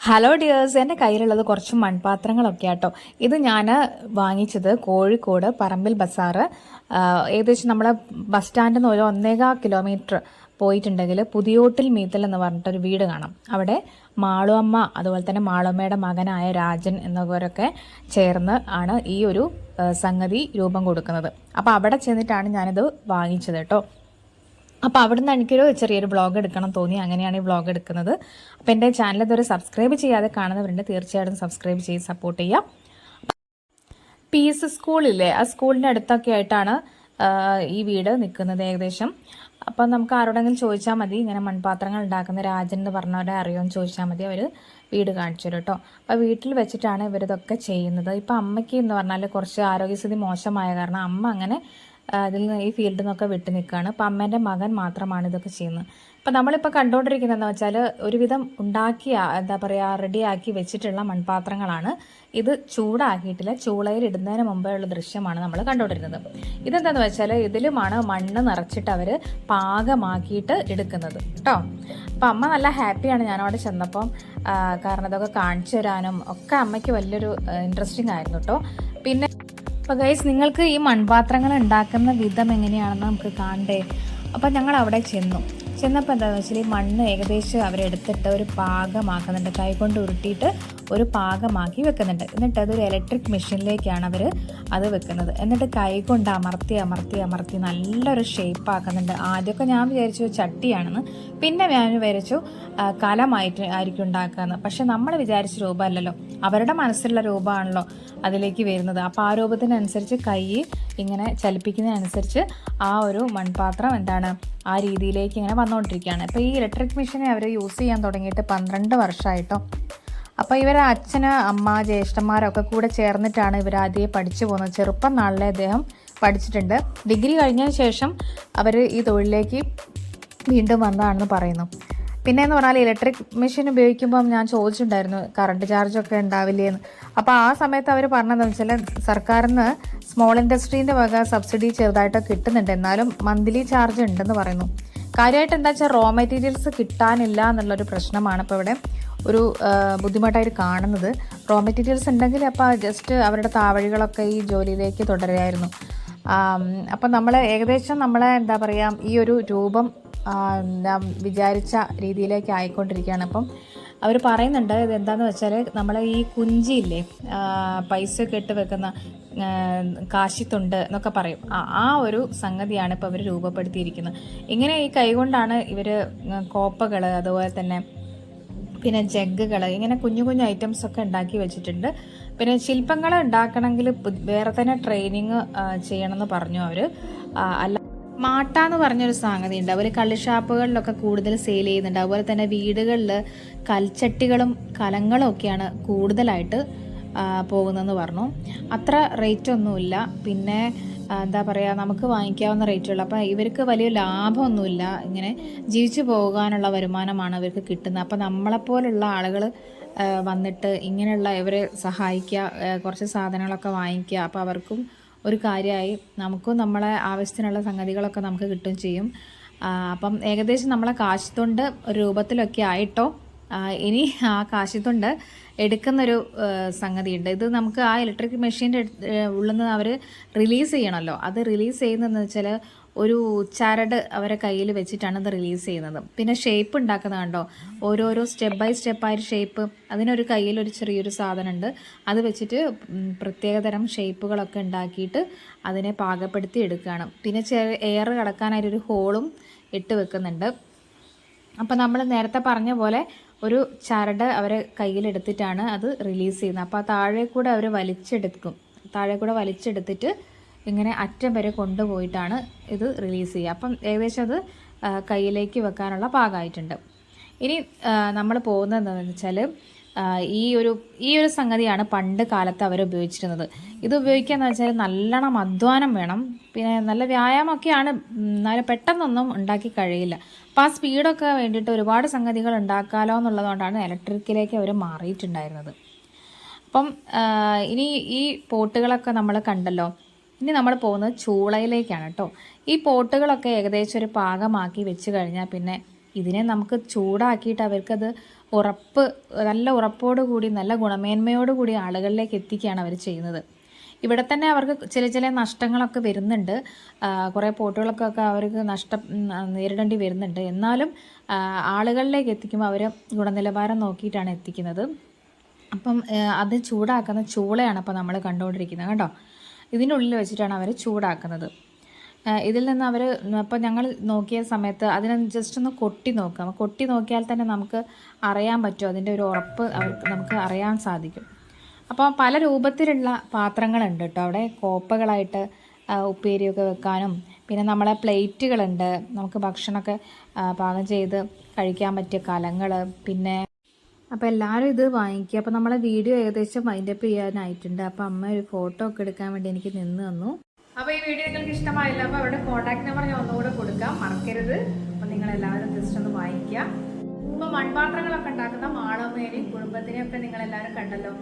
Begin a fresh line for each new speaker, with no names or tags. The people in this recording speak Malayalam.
ഹലോ ഡിയേഴ്സ് എന്റെ കയ്യിലുള്ളത് കുറച്ച് മൺപാത്രങ്ങളൊക്കെ ആട്ടോ. ഇത് ഞാൻ വാങ്ങിച്ചത് കോഴിക്കോട് പറമ്പിൽ ബസാറ് ഏകദേശം നമ്മുടെ ബസ് സ്റ്റാൻഡിൽ നിന്ന് ഒരു ഒന്നേകാ കിലോമീറ്റർ പോയിട്ടുണ്ടെങ്കിൽ പുതിയോട്ടിൽ മീത്തൽ എന്ന് പറഞ്ഞിട്ടൊരു വീട് കാണാം. അവിടെ മാളുവമ്മ അതുപോലെ തന്നെ മാളുമ്മയുടെ മകനായ രാജൻ എന്നിവരൊക്കെ ചേർന്ന് ആണ് ഈ ഒരു സംഗതി രൂപം കൊടുക്കുന്നത്. അപ്പോൾ അവിടെ ചെന്നിട്ടാണ് ഞാനിത് വാങ്ങിച്ചത് കേട്ടോ. അപ്പോൾ അവിടെ നിന്ന് എനിക്കൊരു ചെറിയൊരു വ്ളോഗ് എടുക്കണം തോന്നി. അങ്ങനെയാണ് ഈ വ്ളോഗ് എടുക്കുന്നത്. അപ്പോൾ എന്റെ ചാനൽ ഇതുവരെ സബ്സ്ക്രൈബ് ചെയ്യാതെ കാണുന്നവരുണ്ട് തീർച്ചയായിട്ടും സബ്സ്ക്രൈബ് ചെയ്ത് സപ്പോർട്ട് ചെയ്യാം. പി എസ് സ്കൂളില്ലേ ആ സ്കൂളിന്റെ അടുത്തൊക്കെ ആയിട്ടാണ് ഈ വീട് നിൽക്കുന്നത് ഏകദേശം. അപ്പം നമുക്ക് ആരോടെങ്കിലും ചോദിച്ചാൽ മതി. ഇങ്ങനെ മൺപാത്രങ്ങൾ ഉണ്ടാക്കുന്ന രാജൻ എന്ന് പറഞ്ഞവരെ അറിയുമെന്ന് ചോദിച്ചാൽ മതി. അവർ വീട് കാണിച്ചു തരും കേട്ടോ. അപ്പോൾ വീട്ടിൽ വെച്ചിട്ടാണ് ഇവരിതൊക്കെ ചെയ്യുന്നത്. ഇപ്പം അമ്മയ്ക്ക് എന്ന് പറഞ്ഞാൽ കുറച്ച് ആരോഗ്യസ്ഥിതി മോശമായ കാരണം അമ്മ അങ്ങനെ ആ, ഇതിൽ നിന്ന് ഈ ഫീൽഡിൽ നിന്നൊക്കെ വിട്ടു നിൽക്കുകയാണ് അപ്പം അമ്മേന്റെ മകൻ മാത്രമാണ് ഇതൊക്കെ ചെയ്യുന്നത്. അപ്പം നമ്മളിപ്പോൾ കണ്ടുകൊണ്ടിരിക്കുന്നതെന്ന് വെച്ചാൽ ഒരുവിധം ഉണ്ടാക്കിയ എന്താ പറയുക റെഡിയാക്കി വെച്ചിട്ടുള്ള മൺപാത്രങ്ങളാണ്. ഇത് ചൂടാക്കിയിട്ടില്ല ചൂളയിൽ ഇടുന്നതിന് മുമ്പേ ഉള്ള ദൃശ്യമാണ് നമ്മൾ കണ്ടുകൊണ്ടിരുന്നത് ഇതെന്താണെന്ന് വെച്ചാൽ ഇതിലുമാണ് മണ്ണ് നിറച്ചിട്ട് അവർ പാകമാക്കിയിട്ട് എടുക്കുന്നത്. കേട്ടോ അപ്പം അമ്മ നല്ല ഹാപ്പിയാണ് ഞാനവിടെ ചെന്നപ്പം കാരണം ഇതൊക്കെ കാണിച്ചു തരാനും ഒക്കെ അമ്മയ്ക്ക് വലിയൊരു ഇൻട്രസ്റ്റിംഗ് ആയിരുന്നു കേട്ടോ പിന്നെ അപ്പോൾ ഗൈസ് നിങ്ങൾക്ക് ഈ മൺപാത്രങ്ങൾ ഉണ്ടാക്കുന്ന വിധം എങ്ങനെയാണെന്ന് നമുക്ക് കാണണ്ടേ? അപ്പം ഞങ്ങൾ അവിടെ ചെന്നു. ചെന്നപ്പോൾ എന്താണെന്ന് വെച്ചാൽ ഈ മണ്ണ് ഏകദേശം അവരെടുത്തിട്ട് ഒരു പാകമാക്കുന്നുണ്ട്. കൈകൊണ്ട് ഉരുട്ടിയിട്ട് ഒരു പാകമാക്കി വെക്കുന്നുണ്ട്. എന്നിട്ട് അതൊരു ഇലക്ട്രിക് മെഷീനിലേക്കാണ് അവർ അത് വെക്കുന്നത്. എന്നിട്ട് കൈ കൊണ്ട് അമർത്തി അമർത്തി അമർത്തി നല്ലൊരു ഷേപ്പ് ആക്കുന്നുണ്ട്. ആദ്യമൊക്കെ ഞാൻ വിചാരിച്ചു ചട്ടിയാണെന്ന്. പിന്നെ ഞാൻ വിചാരിച്ചു കലമായിട്ട് ആയിരിക്കും ഉണ്ടാക്കുകയെന്ന് പക്ഷെ നമ്മൾ വിചാരിച്ച രൂപമല്ലല്ലോ. അവരുടെ മനസ്സിലുള്ള രൂപമാണല്ലോ അതിലേക്ക് വരുന്നത്. അപ്പോൾ ആ രൂപത്തിനനുസരിച്ച് കൈ ഇങ്ങനെ ചലിപ്പിക്കുന്നതിനനുസരിച്ച് ആ ഒരു മൺപാത്രം എന്താണ് ആ രീതിയിലേക്ക് ഇങ്ങനെ വന്നുകൊണ്ടിരിക്കുകയാണ് അപ്പോൾ ഈ ഇലക്ട്രിക് മെഷീനെ അവർ യൂസ് ചെയ്യാൻ തുടങ്ങിയിട്ട് പന്ത്രണ്ട് വർഷമായിട്ടോ. അപ്പോൾ ഇവർ അച്ഛന് അമ്മ ജ്യേഷ്ഠന്മാരൊക്കെ കൂടെ ചേർന്നിട്ടാണ് ഇവർ ആദ്യം പഠിച്ചു പോകുന്നത്. ചെറുപ്പം നാളിലെ അദ്ദേഹം പഠിച്ചിട്ടുണ്ട്. ഡിഗ്രി കഴിഞ്ഞതിന് ശേഷം അവർ ഈ തൊഴിലിലേക്ക് വീണ്ടും വന്നതാണെന്ന് പറയുന്നു. പിന്നെ എന്ന് പറഞ്ഞാൽ ഇലക്ട്രിക് മെഷീൻ ഉപയോഗിക്കുമ്പം ഞാൻ ചോദിച്ചിട്ടുണ്ടായിരുന്നു കറണ്ട് ചാർജൊക്കെ ഉണ്ടാവില്ലേ എന്ന് അപ്പോൾ ആ സമയത്ത് അവർ പറഞ്ഞതെന്ന് വെച്ചാൽ സർക്കാരിൽ നിന്ന് സ്മോൾ ഇൻഡസ്ട്രീന്റെ വക സബ്സിഡി ചെറുതായിട്ടൊക്കെ കിട്ടുന്നുണ്ട്. എന്നാലും മന്ത്ലി ചാർജ് ഉണ്ടെന്ന് പറയുന്നു. കാര്യമായിട്ട് എന്താ വെച്ചാൽ റോ മെറ്റീരിയൽസ് കിട്ടാനില്ല എന്നുള്ളൊരു പ്രശ്നമാണ് ഇപ്പോൾ ഇവിടെ ഒരു ബുദ്ധിമുട്ടായിട്ട് കാണുന്നത്. റോ മെറ്റീരിയൽസ് ഉണ്ടെങ്കിൽ അപ്പോൾ ജസ്റ്റ് അവരുടെ താവഴികളൊക്കെ ഈ ജോലിയിലേക്ക് തുടരുമായിരുന്നു അപ്പം നമ്മൾ ഏകദേശം നമ്മളെ എന്താ പറയുക ഈ ഒരു രൂപം എന്താ വിചാരിച്ച രീതിയിലേക്ക് ആയിക്കൊണ്ടിരിക്കുകയാണ്. അപ്പം അവർ പറയുന്നുണ്ട് ഇത് എന്താണെന്ന് വെച്ചാൽ നമ്മൾ ഈ കുഞ്ചിയില്ലേ പൈസ ഇട്ട് വെക്കുന്ന കാശിത്തുണ്ട് എന്നൊക്കെ പറയും. ആ ഒരു സംഗതിയാണ് ഇപ്പോൾ അവർ രൂപപ്പെടുത്തിയിരിക്കുന്നത്. ഇങ്ങനെ ഈ കൈകൊണ്ടാണ് ഇവർ കോപ്പകൾ അതുപോലെ തന്നെ പിന്നെ ജഗ്ഗുകൾ ഇങ്ങനെ കുഞ്ഞു കുഞ്ഞു ഐറ്റംസ് ഒക്കെ ഉണ്ടാക്കി വെച്ചിട്ടുണ്ട്. പിന്നെ ശില്പങ്ങൾ ഉണ്ടാക്കണമെങ്കിൽ വേറെ തന്നെ ട്രെയിനിങ് ചെയ്യണമെന്ന് പറഞ്ഞു അവർ അല്ല മാട്ട എന്ന് പറഞ്ഞൊരു സംഗതി ഉണ്ട് അവർ കള്ളിഷാപ്പുകളിലൊക്കെ കൂടുതൽ സെയിൽ ചെയ്യുന്നുണ്ട്. അതുപോലെ തന്നെ വീടുകളിൽ കൽച്ചട്ടികളും കലങ്ങളും ഒക്കെയാണ് കൂടുതലായിട്ട് പോകുന്നതെന്ന് പറഞ്ഞു. അത്ര റേറ്റ് ഒന്നുമില്ല. പിന്നെ എന്താ പറയുക നമുക്ക് വാങ്ങിക്കാവുന്ന റേറ്റുള്ള അപ്പോൾ ഇവർക്ക് വലിയ ലാഭമൊന്നുമില്ല. ഇങ്ങനെ ജീവിച്ചു പോകാനുള്ള വരുമാനമാണ് ഇവർക്ക് കിട്ടുന്നത്. അപ്പോൾ നമ്മളെപ്പോലുള്ള ആളുകൾ വന്നിട്ട് ഇങ്ങനെയുള്ള ഇവരെ സഹായിക്കുക കുറച്ച് സാധനങ്ങളൊക്കെ വാങ്ങിക്കുക. അപ്പോൾ അവർക്കും ഒരു കാര്യമായി നമുക്കും നമ്മളെ ആവശ്യത്തിനുള്ള സംഗതികളൊക്കെ നമുക്ക് കിട്ടുകയും ചെയ്യും. അപ്പം ഏകദേശം നമ്മളെ കാശത്തുണ്ട് ഒരു രൂപത്തിലൊക്കെ ആയിട്ടോ? ഇനി ആ കാശിത്തൊണ്ട് എടുക്കുന്നൊരു സംഗതിയുണ്ട്. ഇത് നമുക്ക് ആ ഇലക്ട്രിക് മെഷീന്റെ ഉള്ളിൽ നിന്ന് അവർ റിലീസ് ചെയ്യണമല്ലോ. അത് റിലീസ് ചെയ്യുന്നതെന്ന് വെച്ചാൽ ഒരു ചരട് അവരെ കയ്യിൽ വെച്ചിട്ടാണ് ഇത് റിലീസ് ചെയ്യുന്നത്. പിന്നെ ഷേപ്പ് ഉണ്ടാക്കുന്നത് കണ്ടോ? ഓരോരോ സ്റ്റെപ്പ് ബൈ സ്റ്റെപ്പായിട്ട് ഷേപ്പ് അതിനൊരു കയ്യിൽ ഒരു ചെറിയൊരു സാധനമുണ്ട്. അത് വെച്ചിട്ട് പ്രത്യേകതരം ഷേപ്പുകളൊക്കെ ഉണ്ടാക്കിയിട്ട് അതിനെ പാകപ്പെടുത്തി എടുക്കുകയാണ്. പിന്നെ ചെറിയ എയർ കടക്കാനായിട്ടൊരു ഹോളും ഇട്ട് വെക്കുന്നുണ്ട്. അപ്പോൾ നമ്മൾ നേരത്തെ പറഞ്ഞ പോലെ ഒരു ചരട് അവരെ കയ്യിലെടുത്തിട്ടാണ് അത് റിലീസ് ചെയ്യുന്നത്. അപ്പോൾ ആ താഴെ കൂടെ അവർ വലിച്ചെടുക്കും. താഴെ കൂടെ വലിച്ചെടുത്തിട്ട് ഇങ്ങനെ അറ്റം വരെ കൊണ്ടുപോയിട്ടാണ് ഇത് റിലീസ് ചെയ്യുക. അപ്പം ഏകദേശം അത് കയ്യിലേക്ക് വെക്കാനുള്ള പാകമായിട്ടുണ്ട്. ഇനി നമ്മൾ പോകുന്നത് വെച്ചാൽ ഈ ഒരു ഈ ഒരു സംഗതിയാണ് പണ്ട് കാലത്ത് അവർ ഉപയോഗിച്ചിരുന്നത്. ഇത് ഉപയോഗിക്കാന്ന് വെച്ചാൽ നല്ലോണം അധ്വാനം വേണം. പിന്നെ നല്ല വ്യായാമമൊക്കെയാണ്. എന്നാലും പെട്ടെന്നൊന്നും ഉണ്ടാക്കി കഴിയില്ല. അപ്പോൾ ആ സ്പീഡൊക്കെ വേണ്ടിയിട്ട് ഒരുപാട് സംഗതികൾ ഉണ്ടാക്കാലോ എന്നുള്ളതുകൊണ്ടാണ് ഇലക്ട്രിക്കിലേക്ക് അവർ മാറിയിട്ടുണ്ടായിരുന്നത്. അപ്പം ഇനി ഈ പോട്ടുകളൊക്കെ നമ്മൾ കണ്ടല്ലോ. ഇനി നമ്മൾ പോകുന്നത് ചൂളയിലേക്കാണ് കേട്ടോ. ഈ പോട്ടുകളൊക്കെ ഏകദേശം ഒരു പാകമാക്കി വെച്ച് കഴിഞ്ഞാൽ പിന്നെ ഇതിനെ നമുക്ക് ചൂടാക്കിയിട്ട് അവർക്കത് ഉറപ്പ് നല്ല ഉറപ്പോടു കൂടി നല്ല ഗുണമേന്മയോടു കൂടി ആളുകളിലേക്ക് എത്തിക്കുകയാണ് അവർ ചെയ്യുന്നത്. ഇവിടെ തന്നെ അവർക്ക് ചില ചില നഷ്ടങ്ങളൊക്കെ വരുന്നുണ്ട്. കുറേ പോട്ടുകൾക്കൊക്കെ അവർക്ക് നഷ്ടം നേരിടേണ്ടി വരുന്നുണ്ട്. എന്നാലും ആളുകളിലേക്ക് എത്തിക്കുമ്പോൾ അവർ ഗുണനിലവാരം നോക്കിയിട്ടാണ് എത്തിക്കുന്നത്. അപ്പം അത് ചൂടാക്കുന്ന ചൂളയാണ് അപ്പോൾ നമ്മൾ കണ്ടുകൊണ്ടിരിക്കുന്നത്. കേട്ടോ ഇതിനുള്ളിൽ വെച്ചിട്ടാണ് അവർ ചൂടാക്കുന്നത്. ഇതിൽ നിന്ന് അവർ അപ്പോൾ ഞങ്ങൾ നോക്കിയ സമയത്ത് അതിനെ ജസ്റ്റ് ഒന്ന് കൊട്ടി നോക്കാം. കൊട്ടി നോക്കിയാൽ തന്നെ നമുക്ക് അറിയാൻ പറ്റും. അതിന്റെ ഒരു ഉറപ്പ് അവർക്ക് നമുക്ക് അറിയാൻ സാധിക്കും. അപ്പോൾ പല രൂപത്തിലുള്ള പാത്രങ്ങളുണ്ട് കേട്ടോ. അവിടെ കോപ്പകളായിട്ട് ഉപ്പേരിയൊക്കെ വെക്കാനും പിന്നെ നമ്മളെ പ്ലേറ്റുകളുണ്ട്. നമുക്ക് ഭക്ഷണമൊക്കെ പാകം ചെയ്ത് കഴിക്കാൻ പറ്റിയ കലങ്ങൾ പിന്നെ അപ്പോൾ എല്ലാവരും ഇത് വാങ്ങിക്കുക. അപ്പോൾ നമ്മളെ വീഡിയോ ഏകദേശം വൈൻഡപ്പ് ചെയ്യാനായിട്ടുണ്ട്. അപ്പോൾ അമ്മ ഒരു ഫോട്ടോ ഒക്കെ എടുക്കാൻ വേണ്ടി എനിക്ക് നിന്ന് തന്നു. അപ്പോൾ ഈ വീഡിയോ നിങ്ങൾക്ക് ഇഷ്ടമായില്ല അപ്പോൾ അവരുടെ കോൺടാക്ട് നമ്പർ ഞാൻ ഒന്നുകൂടെ കൊടുക്കാം. മറക്കരുത്. അപ്പോൾ നിങ്ങൾ എല്ലാവരും ജസ്റ്റ് ഒന്ന് വായിക്കുക. ഇപ്പോൾ മൺപാത്രങ്ങളൊക്കെ ഉണ്ടാക്കുന്ന മാളമ്മേനെയും കുടുംബത്തിനെയും ഒക്കെ നിങ്ങൾ എല്ലാവരും കണ്ടല്ലോ.